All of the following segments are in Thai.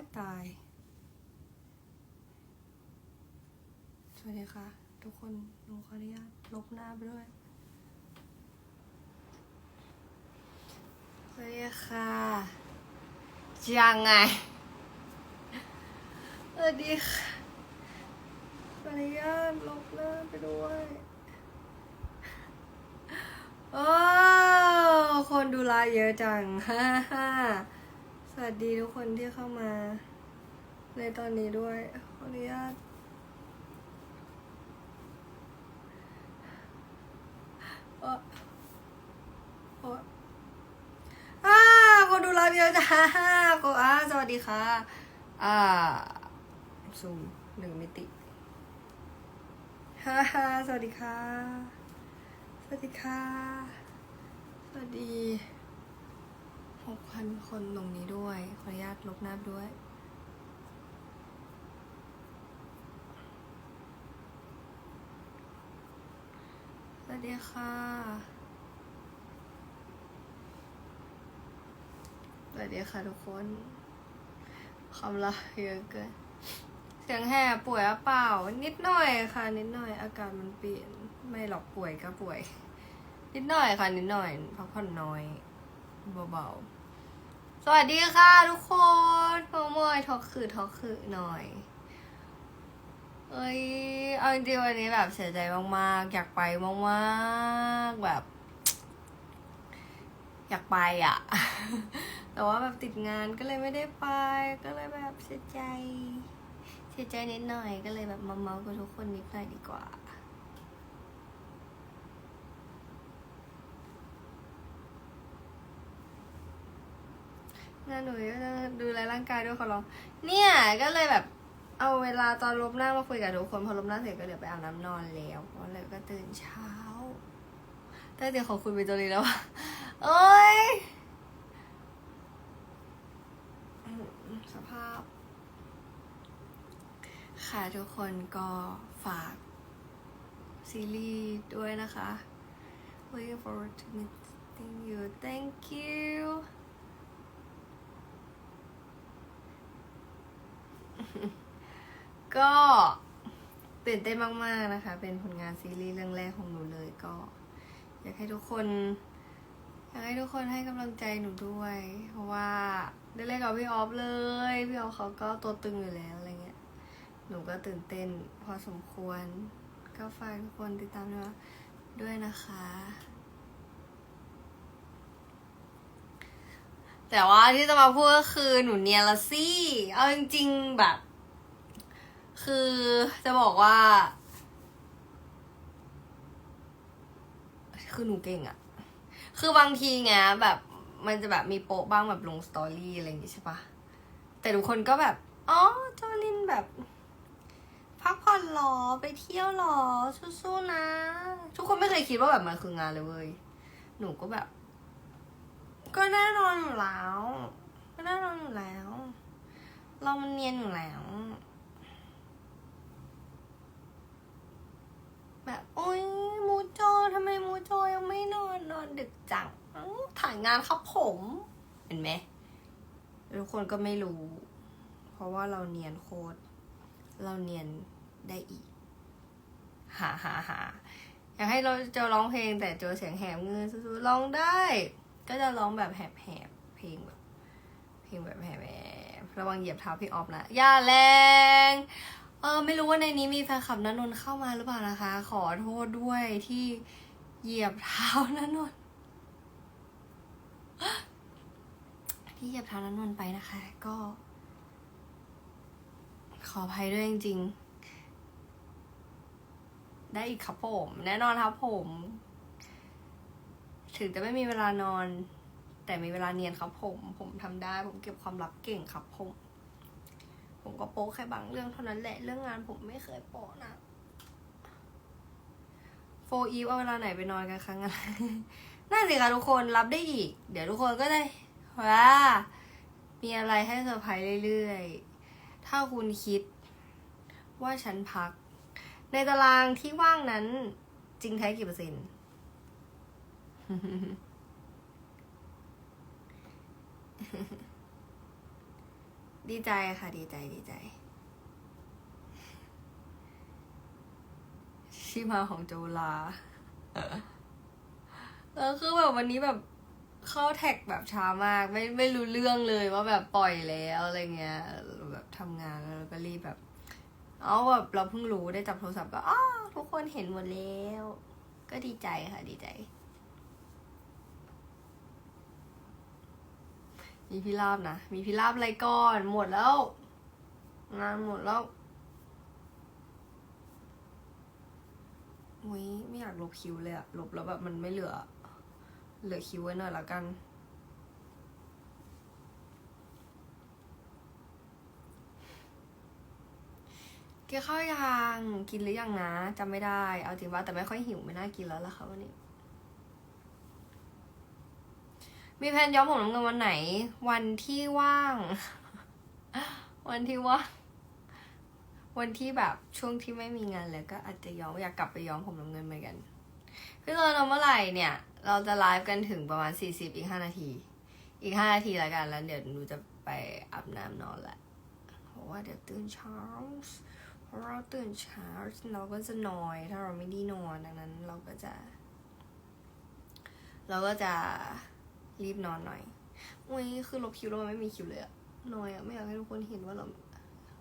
ยตาย สวัสดีค่ะ ทุกคนหนูขออนุญาตลบหน้าไปด้วย สวัสดีค่ะยังไง สวัสดีค่ะขออนุญาตลบหน้าไปด้วยโอ้คนดูไลฟ์เยอะจัง ฮ่าฮ่า วัสดีทุกคนที่เข้ามา ในตอนนี้ด้วย ขออนุญาตโอ๊ะโอ๊ะอ่าคนดูไลฟ์เยอะจ้าก็อ่าสวัสดีค่ะ อ่าซูมหนึ่งมิติฮ่าฮ่าสวัสดีค่ะ สวัสดีค่ะ สวัสดี หกพันคนตรงนี้ด้วย ขออนุญาตลบหน้าด้วย สวัสดีค่ะ สวัสดีค่ะทุกคนคำละเยอะเกิน เสียงแห่ป่วยหรือเปล่า นิดหน่อยค่ะ นิดหน่อย อากาศมันเปลี่ยน ไม่หรอกป่วยก็ป่วย นิดหน่อยค่ะ นิดหน่อย พักผ่อนน้อย เบาๆ วัสดีค่ะทุกคนโมโมยทอกคือทอกคือหน่อย เอ้ย เอาจริงวันนี้แบบเสียใจมากๆ อยากไปมากๆ แบบ อยากไปอะ แต่ว่าแบบติดงานก็เลยไม่ได้ไป ก็เลยแบบเสียใจ เสียใจนิดหน่อย ก็เลยแบบมาเมาส์กับทุกคนนิดหน่อยดีกว่า งานหนูก็จะดูแลร่างกายด้วยขอร้อง เนี่ยก็เลยแบบ เอาเวลาตอนลบหน้ามาคุยกับทุกคนพอลบหน้าเสร็จก็เดี๋ยวไปอาบน้ำนอนแล้วเพราะเลยก็ตื่นเช้าแต่เดี๋ยวขอคุยไปตัวนี้แล้วโอ้ยสภาพ ค่ะทุกคนก็ฝากซีรีส์ด้วยนะคะ Looking forward to meeting you thank you ก็ตื่นเต้นมาก ๆ นะคะ เป็นผลงานซีรีส์เรื่องแรกของหนูเลยก็ อยากให้ทุกคน อยากให้ทุกคนให้กำลังใจหนูด้วย เพราะว่าได้เล่นกับพี่ออฟเลย พี่ออฟเขาก็ตัวตึงอยู่แล้วอะไรเงี้ย หนูก็ตื่นเต้นพอสมควร ก็ฝากทุกคนติดตามด้วยด้วยนะคะ แต่ว่าที่จะมาพูดก็คือหนูเนียละสิเอาจริงๆแบบ คือจะบอกว่า คือหนูเก่งอะคือบางทีไงแบบมันจะแบบมีโปะบ้างแบบลงสตอรี่อะไรอย่างงี้ใช่ปะแต่ทุกคนก็แบบ อ๋อจอลินแบบ พักผ่อนหรอ ไปเที่ยวหรอ สู้ๆนะ ทุกคนไม่เคยคิดว่าแบบมันคืองานเลยเว้ย หนูก็แบบ ก็แน่นอนอยู่แล้ว ก็แน่นอนอยู่แล้ว เรามันเนียนอยู่แล้ว แบบโอ๊ยมูโจทำไมมูโจยังไม่นอนนอนดึกจังถ่ายงานครับผม เห็นไหมทุกคนก็ไม่รู้ เพราะว่าเราเนียนโคตรเราเนียนได้อีก หาหาหาอยากให้เราโจร้องเพลงแต่โจเสียงแหบเงือสู้ๆร้องได้ ก็จะร้องแบบแหบๆเพลงแบบเพลงแบบแหบๆระวังเหยียบเท้าพี่ออฟนะอย่าแรงเออไม่รู้ว่าในนี้มีแฟนคลับนันนนเข้ามาหรือเปล่านะคะ ขอโทษด้วยที่เหยียบเท้านันนนท์ที่เหยียบเท้านันนนไปนะคะ ก็ ขออภัยด้วยจริงๆได้อีกครับผม แน่นอนครับผม ถึงจะไม่มีเวลานอน แต่มีเวลาเนียนครับผม ผมทำได้ ผมเก็บความลับเก่งครับผม ผมก็โป๊แค่บางเรื่องเท่านั้นแหละ เรื่องงานผมไม่เคยโป๊นะโฟอีฟเอาเวลาไหนไปนอนกันครั้งอะไรน่าสิคะทุกคนรับได้อีก เดี๋ยวทุกคนก็ได้ว่า มีอะไรให้เซอร์ไพรส์เรื่อยๆ ถ้าคุณคิดว่าฉันพัก ในตารางที่ว่างนั้นจริงแท้กี่เปอร์เซ็นต์ ดีใจค่ะ ดีใจดีใจที่มาของโจลาแล้วคือแบบวันนี้แบบเข้าแท็กแบบช้ามาก ไม่ไม่รู้เรื่องเลยว่าแบบปล่อยแล้วอะไรเงี้ยแบบทำงานแล้วก็รีบแบบ เอาแบบเราเพิ่งรู้ได้จับโทรศัพท์ก็อ้าทุกคนเห็นหมดแล้ว ก็ดีใจค่ะดีใจ มีพิราบนะ มีพิราบอะไรก่อน หมดแล้ว งานหมดแล้วอุ้ยไม่อยากลบคิวเลยอะลบแล้วแบบมันไม่เหลือ เหลือคิวไว้หน่อยละกัน กินข้าวยัง กินหรือยังนะจำไม่ได้ เอาจริงว่าแต่ไม่ค่อยหิวไม่น่ากินแล้วล่ะค่ะวันนี้ มีแผนย้อมผมน้ำเงินวันไหน วันที่ว่าง วันที่ว่างวันที่แบบช่วงที่ไม่มีงานเลยก็อาจจะย้อมอยากกลับไปย้อมผมน้ำเงินเหมือนกันพี่ตอนเราเมื่อไหร่เนี่ย เราจะไลฟ์กันถึงประมาณสี่สิบอีกห้านาที อีกห้านาทีแล้วกันแล้วเดี๋ยวหนูจะไปอาบน้ำนอนละเพราะว่าเดี๋ยวตื่นเช้าเพราะเราตื่นเช้าเราก็จะนอยถ้าเราไม่ได้นอนดังนั้นเราก็จะ เราก็จะ รีบนอนหน่อยอุ้ยคือลบคิวแล้วมันไม่มีคิวเลยอะนอยอะไม่อยากให้ทุกคนเห็นว่าเรา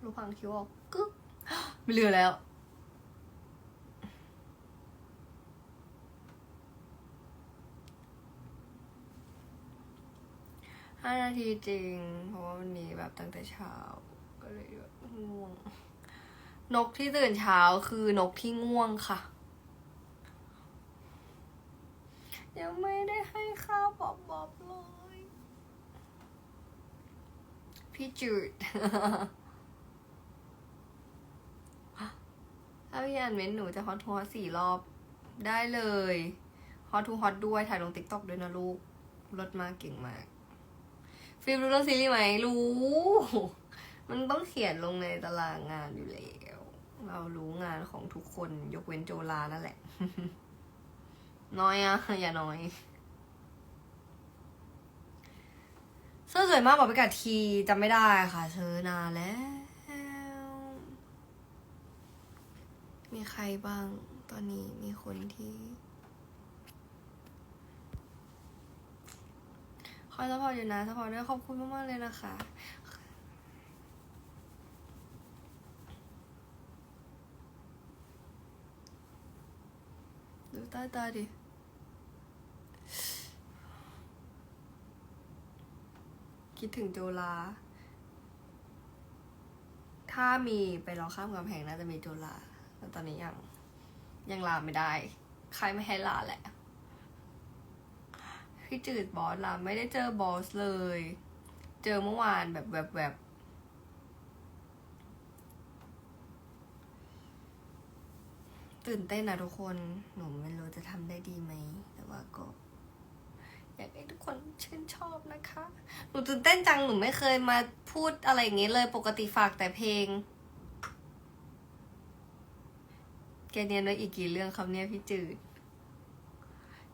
เราพังคิวออกกึ๊กไม่เหลือแล้วห้านาทีจริง เพราะว่าวันนี้แบบตั้งแต่เช้าก็เลยแบบง่วง นกที่ตื่นเช้าคือนกที่ง่วงค่ะ ยังไม่ได้ให้ข้าวบอบบอบเลยพี่จืดถ้าพี่อ่านเม้นหนูจะฮอตทัวร์สี่รอบได้เลยฮอตทูฮอตด้วย ถ่ายลงติ๊กต็อกด้วยนะลูกรถมากเก่งมาก ฟิล์มรู้เรื่องซีรีส์ไหมรู้ มันต้องเขียนลงในตารางงานอยู่แล้ว เรารู้งานของทุกคนยกเว้นโจลานั่นแหละ น้อยอะอย่าน้อยเสื้อสวยมากบอกไปกัดทีจำไม่ได้ค่ะเธอนานแล้ว มีใครบ้าง ตอนนี้มีคนที่คอยซัพพอร์ตอยู่นะซัพพอร์ตด้วยขอบคุณมากๆเลยนะคะ ดูใต้ตาดิคิดถึงโจลา ถ้ามีไปรอข้ามกำแพงน่าจะมีโจลา แต่ตอนนี้ยัง ยังลาไม่ได้ ใครไม่ให้ลาแหละ พี่จืดบอสลาไม่ได้เจอบอสเลย เจอเมื่อวานแบบแบบแบบ ตื่นเต้นนะทุกคน หนูไม่รู้จะทำได้ดีไหม แต่ว่าก็ อยากให้ทุกคนชื่นชอบนะคะ หนูตื่นเต้นจัง หนูไม่เคยมาพูดอะไรอย่างงี้เลยปกติฝากแต่เพลง แกเนียนไว้อีกกี่เรื่องครับเนี่ยพี่จืด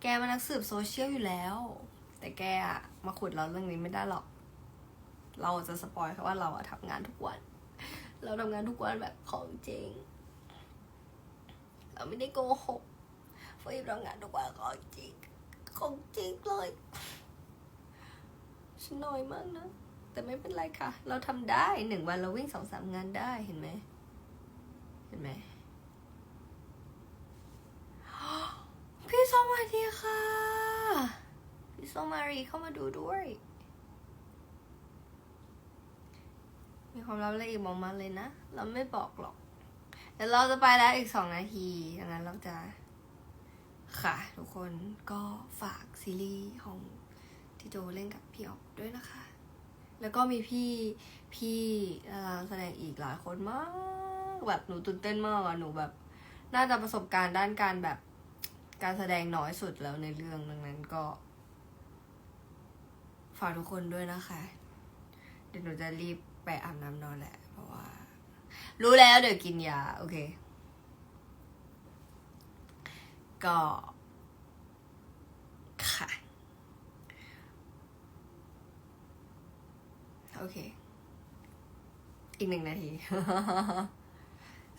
แกมันักสืบโซเชียลอยู่แล้ว แต่แกอะมาขุดเราเรื่องนี้ไม่ได้หรอก เราจะสปอยค่ะว่าเราอะทำงานทุกวัน เราทำงานทุกวันแบบของจริง เราไม่ได้โกหกเฟยทำงานทุกวันของจริงของจริงเลยฉันน้อยมากนะ แต่ไม่เป็นไรค่ะ เราทำได้หนึ่งวันเราวิ่งสองสามงานได้เห็นไหมเห็นไหมพี่สวัสดีค่ะ พี่โซมารีเข้ามาดูด้วย มีความลับอะไรอีกบอกมาเลยนะ เราไม่บอกหรอก ดี๋ยวเราจะไปแล้วอีกสองนาทีดังนั้นเราจะค่ะ ทุกคนก็ฝากซีรีส์ของที่โจเล่นกับพี่ออกด้วยนะคะ แล้วก็มีพี่พี่แสดงอีกหลายคนมาก แบบหนูตื่นเต้นมากอะหนูแบบ น่าจะประสบการณ์ด้านการแบบการแสดงน้อยสุดแล้วในเรื่องดังนั้นก็ ฝากทุกคนด้วยนะคะ เดี๋ยวหนูจะรีบไปอาบน้ำนอนแหละ เพราะว่า รู้แล้วเดี๋ยวกินยา โอเค ก็ ค่ะ โอเค อีกหนึ่งนาที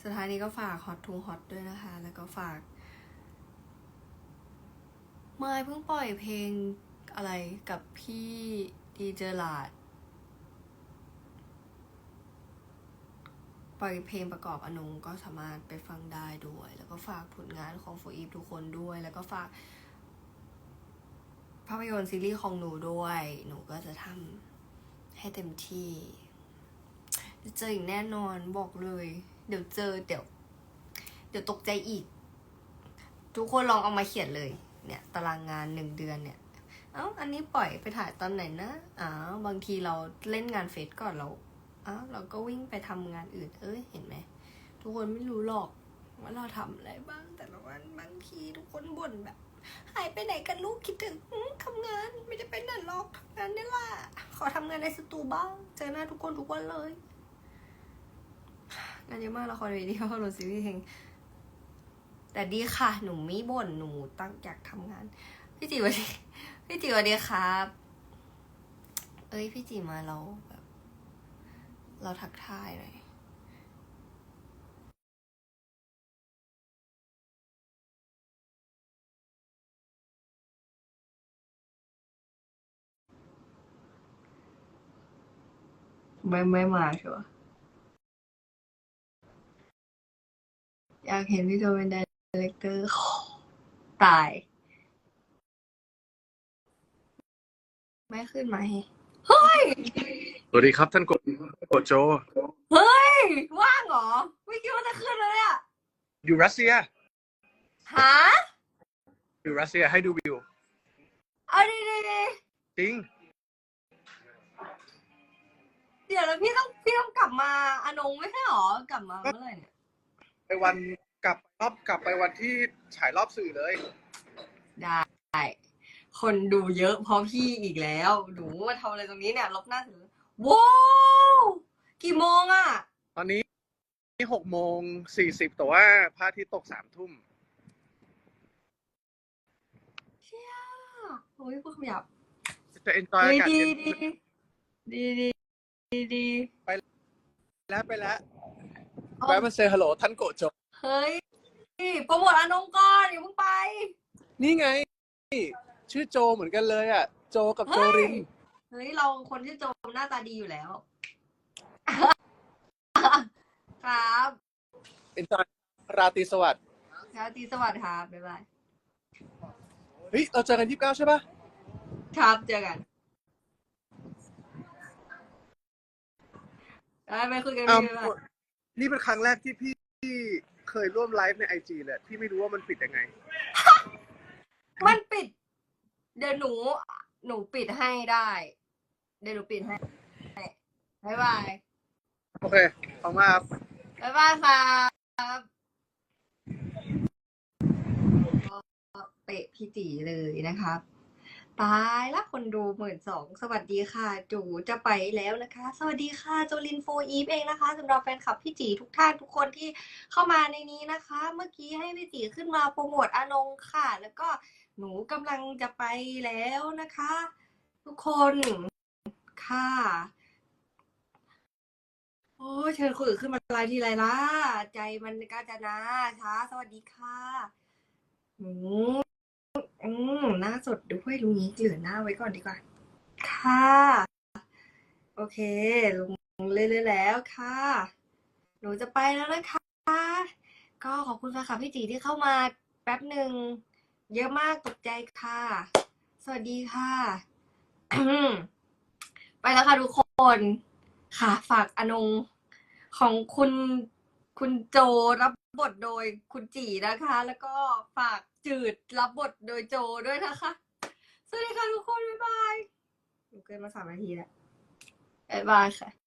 สุดท้ายนี้ก็ฝากฮอตทูฮอตด้วยนะคะ แล้วก็ฝากมายเพิ่งปล่อยเพลงอะไรกับพี่ดีเจลาด ปล่อยเพลงประกอบอนงก็สามารถไปฟังได้ด้วย แล้วก็ฝากผลงานของโฟอีฟทุกคนด้วย แล้วก็ฝาก ภาพยนตร์ซีรีส์ของหนูด้วย หนูก็จะทำให้เต็มที่ จะเจออีกแน่นอนบอกเลย เดี๋ยวเจอเดี๋ยว เดี๋ยวตกใจอีก ทุกคนลองเอามาเขียนเลย เนี่ย ตารางงานหนึ่งเดือนเนี่ยเอ้าอันนี้ปล่อยไปถ่ายตอนไหนนะอ้าวบางทีเราเล่นงานเฟสก่อนเรา อ้าวเราก็วิ่งไปทำงานอื่น เอ้ยเห็นไหมทุกคนไม่รู้หรอกว่าเราทำอะไรบ้าง แต่ละวันบางทีทุกคนบ่นแบบหายไปไหนกันลูกคิดถึงทำงานไม่ได้ไปไหนหรอกทำงานนี่แหละขอทำงานในสตูบ้าง เจอหน้าทุกคนทุกวันเลยงานเยอะมากละครเวทีละครซีรีส์เพลงแต่ดีค่ะ หนูไม่บ่นหนูตั้งอยากทำงาน พี่จีวัสดีพี่จีวัสดีครับ เอ้ยพี่จีมาเราแบบ เราทักทายหน่อยไม่ไม่มาใช่ปะอยากเห็นพี่โจเป็นดีเลกเตอร์ตาย ไม่ขึ้นมาให้เฮ้ย สวัสดีครับท่านกดกดโจ เฮ้ย ว่างเหรอ ไม่คิดว่าจะขึ้นเลยอะอยู่รัสเซีย หาอยู่รัสเซียให้ดูวิว เอาดีดีดีจริง เดี๋ยวแล้วพี่ต้องพี่ต้องกลับมาอานงไม่ใช่หรอกลับมาเมื่อไหร่เนี่ยไปวันกลับรอบกลับไปวันที่ฉายรอบสื่อเลย ได้ คนดูเยอะเพราะพี่อีกแล้ว หนูมาทำอะไรตรงนี้เนี่ย ลบหน้าถือ ว้าวกี่โมงอะตอนนี้หกโมงสี่สิบแต่ว่าพระอาทิตย์ตกสามทุ่ม เชี่ยโอ้ยพูดคำหยาบจะเอนจอยเฮ้อายกาศดีเย็นดีดีดีดีดีแล้วไปแล้วเอาแวะมาเซฮัลโหลท่านโกโจเฮ้ยโปรโมทอานงก่อนอย่าเพิ่งไป นี่ไง ชื่อโจเหมือนกันเลยอะ โจกับโจริน เฮ้ย เราคนที่โจมหน้าตาดีอยู่แล้ว ครับเอนจอยราตรีสวัสดิ์ครับตีสวัสดีครับบ๊ายบายเฮ้ย เราเจอกันยี่สิบเก้าใช่ปะครับเจอกันได้ไปคุยกันอ้าวบ๊ายบายนี่เป็นครั้งแรกที่พี่เคยร่วมไลฟ์ในไอจีเลยพี่ไม่รู้ว่ามันปิดยังไง มันปิด เดี๋ยวหนู หนูปิดให้ได้ เดี๋ยวหนูปิดให้บ๊ายบายโอเคขอบคุณมากครับ บ๊ายบายครับก็เตะพี่ตีเลยนะครับ ตายละคนดูหมื่นสองสวัสดีค่ะ จูจะไปแล้วนะคะ สวัสดีค่ะโจลินโฟอีฟเองนะคะสำหรับแฟนคลับพี่จีทุกท่านทุกคนที่เข้ามาในนี้นะคะ เมื่อกี้ให้พี่จีขึ้นมาโปรโมทอานงค่ะ แล้วก็หนูกำลังจะไปแล้วนะคะ ทุกคน ค่ะ โอ้ยเชิญคนอื่นขึ้นมาไลน์ทีไรล่ะ ใจมันกาจนาช้า สวัสดีค่ะอืมอืมหน้าสดด้วยลุงนี้เหลือหน้าไว้ก่อนดีกว่า ค่ะ โอเคลุงเรื่อยๆแล้วค่ะ หนูจะไปแล้วนะคะ ก็ขอบคุณแฟนคลับพี่จีที่เข้ามาแป๊บหนึ่ง เยอะมากตกใจค่ะ สวัสดีค่ะ ไปแล้วค่ะทุกคนค่ะฝากอนงของคุณคุณโจรับบทโดยคุณจีนะคะ แล้วก็ฝากจืดรับบทโดยโจด้วยนะคะ สวัสดีค่ะทุกคน บ๊ายบายหนูเกินมาสามนาทีแล้วบ๊ายบายค่ะ